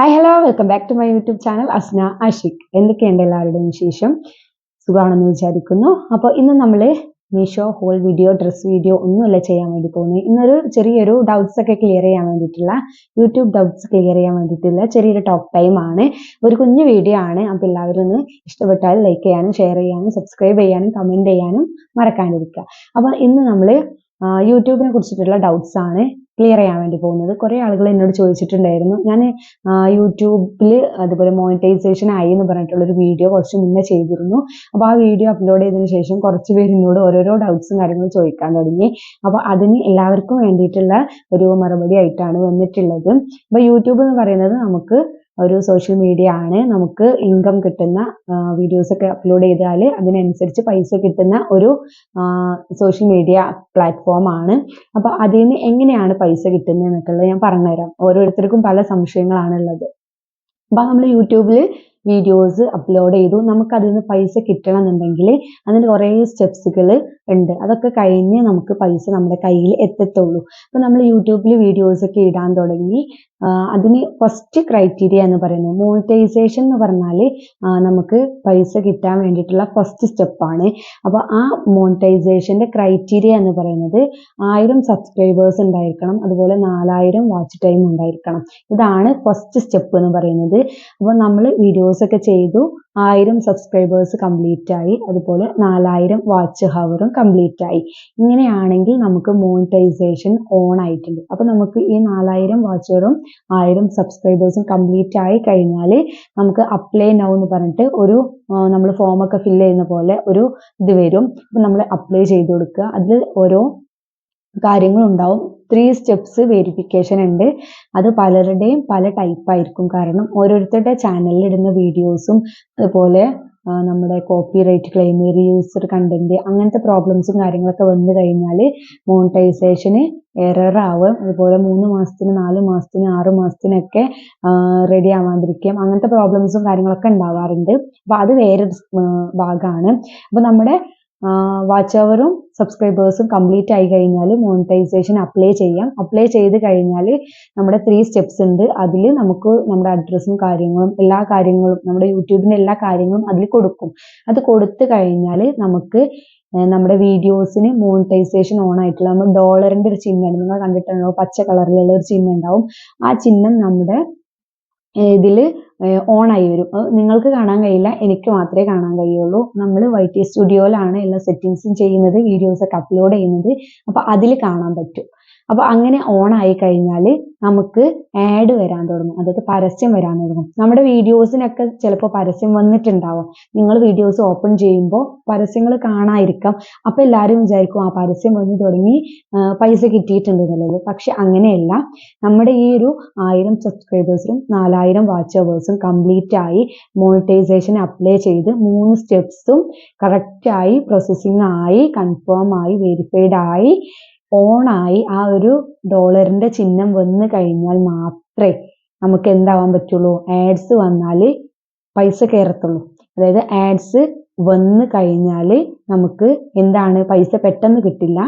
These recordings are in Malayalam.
Hi hello welcome back to my YouTube channel Asna Ashiq എന്തൊക്കെയുണ്ട് എല്ലാവരുടെയും വിശേഷം? സുഖമാണെന്ന് വിചാരിക്കുന്നു. അപ്പോൾ ഇന്ന് നമ്മൾ Meesho haul video dress video ഒന്നുമല്ല ചെയ്യാൻ വേണ്ടി പോകുന്നത്. ഇന്നൊരു ചെറിയൊരു ഡൗട്ട്സ് ഒക്കെ ക്ലിയർ ചെയ്യാൻ വേണ്ടിയിട്ടുള്ള യൂട്യൂബ് ഡൗട്ട്സ് ക്ലിയർ ചെയ്യാൻ വേണ്ടിയിട്ടുള്ള ചെറിയൊരു ടോക്ക് ടൈം ആണ്. ഒരു കുഞ്ഞു വീഡിയോ ആണ്. അപ്പോൾ എല്ലാവരും ഒന്ന് ഇഷ്ടപ്പെട്ടാൽ ലൈക്ക് ചെയ്യാനും ഷെയർ ചെയ്യാനും സബ്സ്ക്രൈബ് ചെയ്യാനും കമന്റ് ചെയ്യാനും മറക്കാണ്ടിരിക്കുക അപ്പോൾ ഇന്ന് നമ്മൾ യൂട്യൂബിനെ കുറിച്ചിട്ടുള്ള ഡൗട്ട്സ് ആണ്. ക്ലിയർ ചെയ്യാൻ വേണ്ടി പോകുന്നത്. കുറേ ആളുകൾ എന്നോട് ചോദിച്ചിട്ടുണ്ടായിരുന്നു. ഞാൻ യൂട്യൂബിൽ അതുപോലെ മോണിറ്റൈസേഷൻ ആയി എന്ന് പറഞ്ഞിട്ടുള്ളൊരു വീഡിയോ കുറച്ച് മുന്നേ ചെയ്തിരുന്നു. അപ്പോൾ ആ വീഡിയോ അപ്ലോഡ് ചെയ്തതിന് ശേഷം കുറച്ച് പേര് എന്നോട് ഓരോരോ ഡൗട്ട്സും കാര്യങ്ങളും ചോദിക്കാൻ തുടങ്ങി. അപ്പോൾ അതിന് എല്ലാവർക്കും വേണ്ടിയിട്ടുള്ള ഒരു മറുപടി ആയിട്ടാണ് വന്നിട്ടുള്ളത്. അപ്പോൾ യൂട്യൂബ് എന്ന് പറയുന്നത് നമുക്ക് ഒരു സോഷ്യൽ മീഡിയ ആണ് നമുക്ക് ഇൻകം കിട്ടുന്ന വീഡിയോസ് ഒക്കെ അപ്ലോഡ് ചെയ്താൽ അതിനനുസരിച്ച് പൈസ കിട്ടുന്ന ഒരു സോഷ്യൽ മീഡിയ പ്ലാറ്റ്ഫോം ആണ്. അപ്പോൾ അതിൽ നിന്ന് എങ്ങനെയാണ് പൈസ കിട്ടുന്നത് എന്നൊക്കെയുള്ളത് ഞാൻ പറഞ്ഞുതരാം. ഓരോരുത്തർക്കും പല സംശയങ്ങളാണ് ഉള്ളത്. അപ്പോൾ നമ്മൾ യൂട്യൂബിൽ വീഡിയോസ് അപ്ലോഡ് ചെയ്തു. നമുക്ക് അതിൽ നിന്ന് പൈസ കിട്ടണം എന്നുണ്ടെങ്കിൽ അതിന് കുറേ സ്റ്റെപ്സുകൾ ഉണ്ട്. അതൊക്കെ കഴിഞ്ഞ് നമുക്ക് പൈസ നമ്മുടെ കയ്യിൽ എത്തത്തുള്ളൂ. അപ്പോൾ നമ്മൾ യൂട്യൂബിൽ വീഡിയോസ് ഒക്കെ ഇടാൻ തുടങ്ങി. അതിന് ഫസ്റ്റ് ക്രൈറ്റീരിയ എന്ന് പറയുന്നത് മോണിറ്റൈസേഷൻ എന്ന് പറഞ്ഞാൽ നമുക്ക് പൈസ കിട്ടാൻ വേണ്ടിയിട്ടുള്ള ഫസ്റ്റ് സ്റ്റെപ്പാണ് അപ്പോൾ ആ മോണിറ്റൈസേഷന്റെ ക്രൈറ്റീരിയ എന്ന് പറയുന്നത് ആയിരം സബ്സ്ക്രൈബേഴ്സ് ഉണ്ടായിരിക്കണം. അതുപോലെ നാലായിരം വാച്ച് ടൈം ഉണ്ടായിരിക്കണം. ഇതാണ് ഫസ്റ്റ് സ്റ്റെപ്പ് എന്ന് പറയുന്നത്. അപ്പോൾ നമ്മൾ വീഡിയോസ് ഒക്കെ ചെയ്തു. ആയിരം സബ്സ്ക്രൈബേഴ്സ് കംപ്ലീറ്റ് ആയി. അതുപോലെ നാലായിരം വാച്ച് ഹവറും കംപ്ലീറ്റ് ആയി. ഇങ്ങനെയാണെങ്കിൽ നമുക്ക് മോണിറ്റൈസേഷൻ ഓൺ ആയിട്ടുണ്ട്. അപ്പോൾ നമുക്ക് ഈ നാലായിരം വാച്ചറും ആയിരം സബ്സ്ക്രൈബേഴ്സും കംപ്ലീറ്റ് ആയി കഴിഞ്ഞാൽ നമുക്ക് അപ്ലൈ നൗ എന്ന് പറഞ്ഞിട്ട് ഒരു നമ്മൾ ഫോമൊക്കെ ഫില്ല് ചെയ്യുന്ന പോലെ ഒരു ഇത് വരും. അപ്പോൾ നമ്മൾ അപ്ലൈ ചെയ്ത് കൊടുക്കുക. അതിൽ ഓരോ കാര്യങ്ങളുണ്ടാവും. ത്രീ സ്റ്റെപ്സ് വെരിഫിക്കേഷൻ ഉണ്ട്. അത് പലരുടെയും പല ടൈപ്പ് ആയിരിക്കും. കാരണം ഓരോരുത്തരുടെ ചാനലിൽ ഇടുന്ന വീഡിയോസും അതുപോലെ നമ്മുടെ copyright claim user content അങ്ങനത്തെ പ്രോബ്ലംസും കാര്യങ്ങളൊക്കെ വന്നു കഴിഞ്ഞാൽ മോണിറ്റൈസേഷന് എറർ ആവും അതുപോലെ മൂന്ന് മാസത്തിന് നാല് മാസത്തിന് ആറ് മാസത്തിനൊക്കെ റെഡി ആവാതിരിക്കും അങ്ങനത്തെ പ്രോബ്ലംസും കാര്യങ്ങളൊക്കെ ഉണ്ടാവാറുണ്ട്. അപ്പോൾ അത് വേറെ ഭാഗമാണ്. അപ്പോൾ നമ്മുടെ വാച്ച് അവറും സബ്സ്ക്രൈബേഴ്സും കംപ്ലീറ്റ് ആയി കഴിഞ്ഞാൽ മോണിറ്റൈസേഷൻ അപ്ലൈ ചെയ്യാം. അപ്ലൈ ചെയ്ത് കഴിഞ്ഞാൽ നമ്മുടെ ത്രീ സ്റ്റെപ്സ് ഉണ്ട്. അതിൽ നമുക്ക് നമ്മുടെ അഡ്രസ്സും കാര്യങ്ങളും എല്ലാ കാര്യങ്ങളും നമ്മുടെ യൂട്യൂബിന്റെ എല്ലാ കാര്യങ്ങളും അതിൽ കൊടുക്കും. അത് കൊടുത്തു കഴിഞ്ഞാൽ നമുക്ക് നമ്മുടെ വീഡിയോസിന് മോണിറ്റൈസേഷൻ ഓൺ ആയിട്ടുള്ള നമ്മൾ ഡോളറിന്റെ ഒരു ചിഹ്നം നിങ്ങൾ കണ്ടിട്ടുണ്ടാവും പച്ച കളറിലുള്ള ഒരു ചിഹ്നം ഉണ്ടാവും. ആ ചിഹ്നം നമ്മുടെ ഇതിൽ ഓൺ ആയി വരും. നിങ്ങൾക്ക് കാണാൻ കഴിയില്ല എനിക്ക് മാത്രമേ കാണാൻ കഴിയുള്ളൂ. നമ്മൾ വൈ സ്റ്റുഡിയോയിലാണ് എല്ലാ സെറ്റിങ്സും ചെയ്യുന്നത് വീഡിയോസ് ഒക്കെ അപ്ലോഡ് ചെയ്യുന്നത്. അപ്പോൾ അതിൽ കാണാൻ പറ്റും. അപ്പോൾ അങ്ങനെ ഓൺ ആയി കഴിഞ്ഞാൽ നമുക്ക് ആഡ് വരാൻ തുടങ്ങും. അതായത് പരസ്യം വരാൻ തുടങ്ങും. നമ്മുടെ വീഡിയോസിനൊക്കെ ചിലപ്പോൾ പരസ്യം വന്നിട്ടുണ്ടാവും. നിങ്ങൾ വീഡിയോസ് ഓപ്പൺ ചെയ്യുമ്പോൾ പരസ്യങ്ങൾ കാണാതിരിക്കാം. അപ്പോൾ എല്ലാവരും വിചാരിക്കും ആ പരസ്യം വന്നു തുടങ്ങി പൈസ കിട്ടിയിട്ടുണ്ട് എന്നുള്ളത്. പക്ഷെ അങ്ങനെയല്ല. നമ്മുടെ ഈ ഒരു ആയിരം സബ്സ്ക്രൈബേഴ്സും നാലായിരം വാച്ച് കംപ്ലീറ്റ് ആയി മോണിറ്റൈസേഷൻ അപ്ലൈ ചെയ്ത് മൂന്ന് സ്റ്റെപ്സും കറക്റ്റായി പ്രോസസ്സിംഗ് ആയി കൺഫേം ആയി വെരിഫൈഡ് ആയി ഓണായി ആ ഒരു ഡോളറിന്റെ ചിഹ്നം വന്നു കഴിഞ്ഞാൽ മാത്രമേ നമുക്ക് എന്താവാൻ പറ്റുള്ളൂ? ആഡ്സ് വന്നാൽ പൈസ കയറത്തുള്ളൂ. അതായത് ആഡ്സ് വന്നു കഴിഞ്ഞാൽ നമുക്ക് എന്താണ് പൈസ പെട്ടെന്ന് കിട്ടില്ല.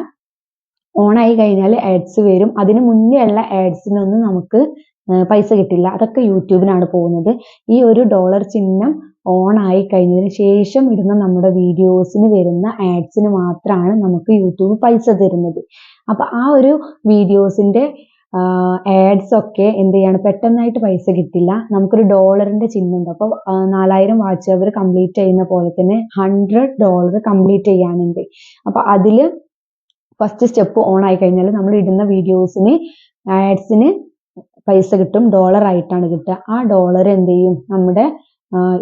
ഓണായി കഴിഞ്ഞാൽ ആഡ്സ് വരും. അതിന് മുന്നേ ഉള്ള ആഡ്സിനൊന്നും നമുക്ക് പൈസ കിട്ടില്ല. അതൊക്കെ യൂട്യൂബിനാണ് പോകുന്നത്. ഈ ഒരു ഡോളർ ചിഹ്നം ഓൺ ആയി കഴിഞ്ഞതിന് ശേഷം ഇടുന്ന നമ്മുടെ വീഡിയോസിന് വരുന്ന ആഡ്സിന് മാത്രമാണ് നമുക്ക് യൂട്യൂബ് പൈസ തരുന്നത്. അപ്പോൾ ആ ഒരു വീഡിയോസിന്റെ ആഡ്സ് ഒക്കെ എന്ത് ചെയ്യാണ്? പെട്ടെന്നായിട്ട് പൈസ കിട്ടില്ല. നമുക്കൊരു ഡോളറിന്റെ ചിഹ്നം ഉണ്ട് അപ്പോൾ നാലായിരം വാച്ച് അവർ കംപ്ലീറ്റ് ചെയ്യുന്ന പോലെ തന്നെ ഹൺഡ്രഡ് ഡോളർ കംപ്ലീറ്റ് ചെയ്യാനുണ്ട്. അപ്പോൾ അതിൽ ഫസ്റ്റ് സ്റ്റെപ്പ് ഓൺ ആയി കഴിഞ്ഞാൽ നമ്മൾ ഇടുന്ന വീഡിയോസിന് ആഡ്സിന് പൈസ കിട്ടും. ഡോളർ ആയിട്ടാണ് കിട്ടുക. ആ ഡോളർ എന്ത് ചെയ്യും? നമ്മുടെ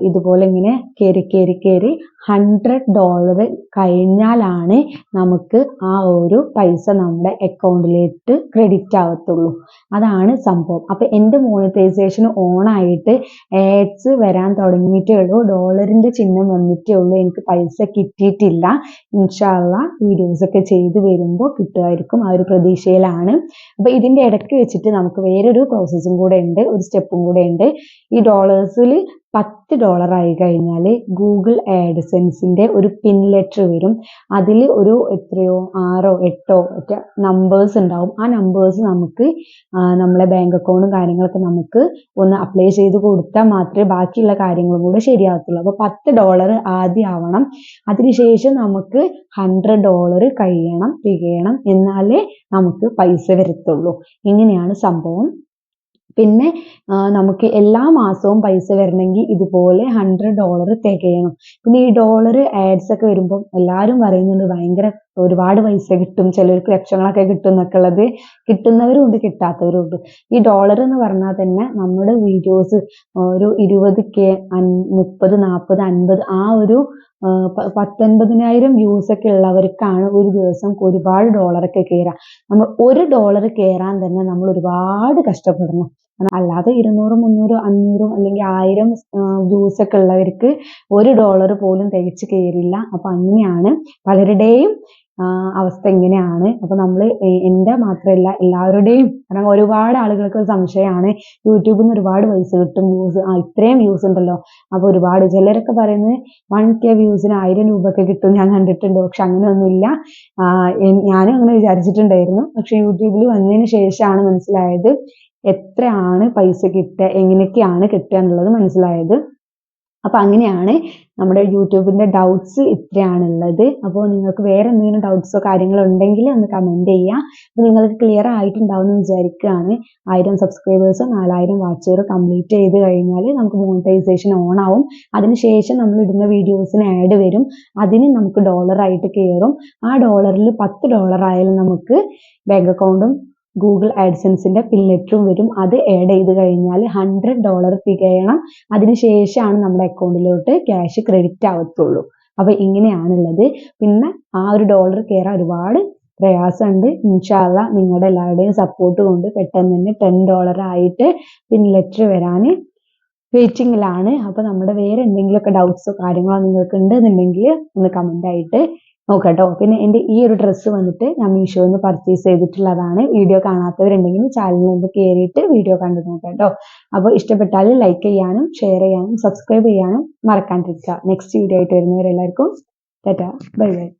ഇതുപോലെ ഇങ്ങനെ കയറി കയറി കയറി ഹൺഡ്രഡ് ഡോളർ കഴിഞ്ഞാലാണ് നമുക്ക് ആ ഒരു പൈസ നമ്മുടെ അക്കൗണ്ടിലേക്ക് ക്രെഡിറ്റ് ആവത്തുള്ളൂ. അതാണ് സംഭവം. അപ്പം എന്റെ മോണിറ്റൈസേഷൻ ഓൺ ആയിട്ട് ആഡ്സ് വരാൻ തുടങ്ങിയിട്ടേ ഉള്ളൂ. ഡോളറിന്റെ ചിഹ്നം വന്നിട്ടേ ഉള്ളൂ. എനിക്ക് പൈസ കിട്ടിയിട്ടില്ല. ഇൻഷാല്ല വീഡിയോസ് ഒക്കെ ചെയ്ത് വരുമ്പോൾ കിട്ടുമായിരിക്കും ആ ഒരു പ്രതീക്ഷയിലാണ്. അപ്പോൾ ഇതിന്റെ ഇടയ്ക്ക് വെച്ചിട്ട് നമുക്ക് വേറൊരു പ്രോസസ്സും കൂടെ ഉണ്ട്. ഒരു സ്റ്റെപ്പും കൂടെ ഉണ്ട്. ഈ ഡോളേഴ്സിൽ പത്ത് ഡോളർ ആയി കഴിഞ്ഞാൽ ഗൂഗിൾ ആഡ്സെൻസിന്റെ ഒരു പിൻ ലെറ്റർ വരും. അതിൽ ഒരു എത്രയോ ആറോ എട്ടോ ഒക്കെ നമ്പേഴ്സ് ഉണ്ടാവും. ആ നമ്പേഴ്സ് നമുക്ക് നമ്മളെ ബാങ്ക് അക്കൗണ്ടും കാര്യങ്ങളൊക്കെ നമുക്ക് ഒന്ന് അപ്ലൈ ചെയ്ത് കൊടുത്താൽ മാത്രമേ ബാക്കിയുള്ള കാര്യങ്ങളും കൂടെ ശരിയാകത്തുള്ളൂ അപ്പോൾ പത്ത് ഡോളർ ആദ്യം ആവണം. അതിനുശേഷം നമുക്ക് ഹൺഡ്രഡ് ഡോളർ കഴിയണം തികയണം എന്നാലേ നമുക്ക് പൈസ വരത്തുള്ളൂ. ഇങ്ങനെയാണ് സംഭവം. പിന്നെ നമുക്ക് എല്ലാ മാസവും പൈസ വരണമെങ്കിൽ ഇതുപോലെ ഹൺഡ്രഡ് ഡോളർ തികയണം പിന്നെ ഈ ഡോളർ ആഡ്സ് ഒക്കെ വരുമ്പോൾ എല്ലാവരും പറയുന്നുണ്ട് ഭയങ്കര ഒരുപാട് പൈസ കിട്ടും ചിലർക്ക് ലക്ഷങ്ങളൊക്കെ കിട്ടും എന്നൊക്കെ ഉള്ളത് കിട്ടുന്നവരും ഉണ്ട് കിട്ടാത്തവരും ഉണ്ട്. ഈ ഡോളർ എന്ന് പറഞ്ഞാൽ തന്നെ നമ്മുടെ വീഡിയോസ് ഒരു ഇരുപത് കെ മുപ്പത് നാൽപ്പത് അൻപത് ആ ഒരു പത്തൊൻപതിനായിരം വ്യൂസ് ഒക്കെ ഉള്ളവർക്കാണ് ഒരു ദിവസം ഒരുപാട് ഡോളറൊക്കെ കയറുക നമ്മൾ ഒരു ഡോളർ കയറാൻ തന്നെ നമ്മൾ ഒരുപാട് കഷ്ടപ്പെടണം അല്ലാതെ ഇരുന്നൂറ് മുന്നൂറ് അഞ്ഞൂറും അല്ലെങ്കിൽ ആയിരം വ്യൂസ് ഒക്കെ ഉള്ളവർക്ക് ഒരു ഡോളർ പോലും തികച്ച് കയറില്ല അപ്പൊ അങ്ങനെയാണ് പലരുടെയും അവസ്ഥ ഇങ്ങനെയാണ്. അപ്പൊ നമ്മൾ എന്റെ മാത്രമല്ല എല്ലാവരുടെയും കാരണം ഒരുപാട് ആളുകൾക്ക് സംശയമാണ്. യൂട്യൂബിൽ നിന്ന് ഒരുപാട് പൈസ കിട്ടും വ്യൂസ് ആ ഇത്രയും വ്യൂസ് ഉണ്ടല്ലോ. അപ്പൊ ഒരുപാട് ചിലരൊക്കെ പറയുന്നത് വൺ കെ വ്യൂസിന് ആയിരം രൂപ ഒക്കെ കിട്ടും ഞാൻ കണ്ടിട്ടുണ്ട്. പക്ഷെ അങ്ങനെയൊന്നുമില്ല. ഞാനും അങ്ങനെ വിചാരിച്ചിട്ടുണ്ടായിരുന്നു. പക്ഷെ യൂട്യൂബിൽ വന്നതിന് ശേഷമാണ് മനസ്സിലായത് എത്രയാണ് പൈസ കിട്ടുക എങ്ങനെയൊക്കെയാണ് കിട്ടുക എന്നുള്ളത് മനസ്സിലായത്. അപ്പൊ അങ്ങനെയാണ് നമ്മുടെ യൂട്യൂബിന്റെ ഡൗട്ട്സ് ഇത്രയാണുള്ളത്. അപ്പോൾ നിങ്ങൾക്ക് വേറെ എന്തെങ്കിലും ഡൗട്ട്സോ കാര്യങ്ങളോ ഉണ്ടെങ്കിൽ ഒന്ന് കമന്റ് ചെയ്യുക അപ്പോൾ നിങ്ങൾക്ക് ക്ലിയർ ആയിട്ടുണ്ടാവും എന്ന് വിചാരിക്കുകയാണ്. ആയിരം സബ്സ്ക്രൈബേഴ്സോ നാലായിരം വാച്ചുകൾ കംപ്ലീറ്റ് ചെയ്ത് കഴിഞ്ഞാൽ നമുക്ക് മോണിറ്റൈസേഷൻ ഓൺ ആവും. അതിനുശേഷം നമ്മൾ ഇടുന്ന വീഡിയോസിന് ആഡ് വരും. അതിന് നമുക്ക് ഡോളറായിട്ട് കയറും ആ ഡോളറിൽ പത്ത് ഡോളർ ആയാലും നമുക്ക് ബാങ്ക് അക്കൗണ്ടും ഗൂഗിൾ ആഡ്സൻസിന്റെ പിൻ വരും. അത് ആഡ് ചെയ്ത് കഴിഞ്ഞാൽ ഹൺഡ്രഡ് ഡോളർ തികയണം അതിനുശേഷമാണ് നമ്മുടെ അക്കൗണ്ടിലോട്ട് ക്യാഷ് ക്രെഡിറ്റ് ആവത്തുള്ളൂ. അപ്പൊ ഇങ്ങനെയാണുള്ളത്. പിന്നെ ആ ഒരു ഡോളർ കയറാൻ ഒരുപാട് പ്രയാസമുണ്ട്. ഇൻഷാല്ല നിങ്ങളുടെ എല്ലാവരുടെയും സപ്പോർട്ട് കൊണ്ട് പെട്ടെന്ന് തന്നെ ടെൻ ഡോളർ ആയിട്ട് പിൻ ലെറ്റർ വരാൻ വെയിറ്റിംഗിലാണ് അപ്പൊ നമ്മുടെ വേറെ എന്തെങ്കിലുമൊക്കെ ഡൗട്ട്സോ കാര്യങ്ങളോ നിങ്ങൾക്ക് ഉണ്ടെന്നുണ്ടെങ്കിൽ ഒന്ന് കമന്റ് ആയിട്ട് നോക്കട്ടോ. പിന്നെ എന്റെ ഈ ഒരു ഡ്രസ്സ് വന്നിട്ട് ഞാൻ മീഷോയിൽ നിന്ന് പർച്ചേസ് ചെയ്തിട്ടുള്ളതാണ്. വീഡിയോ കാണാത്തവരുണ്ടെങ്കിൽ ചാനലിൽ ഒന്ന് കയറിയിട്ട് വീഡിയോ കണ്ടു നോക്കട്ടോ. അപ്പോൾ ഇഷ്ടപ്പെട്ടാൽ ലൈക്ക് ചെയ്യാനും ഷെയർ ചെയ്യാനും സബ്സ്ക്രൈബ് ചെയ്യാനും മറക്കാണ്ടിരിക്കുക. നെക്സ്റ്റ് വീഡിയോ ആയിട്ട് വരുന്നവരെല്ലാവർക്കും ടാറ്റ. Bye bye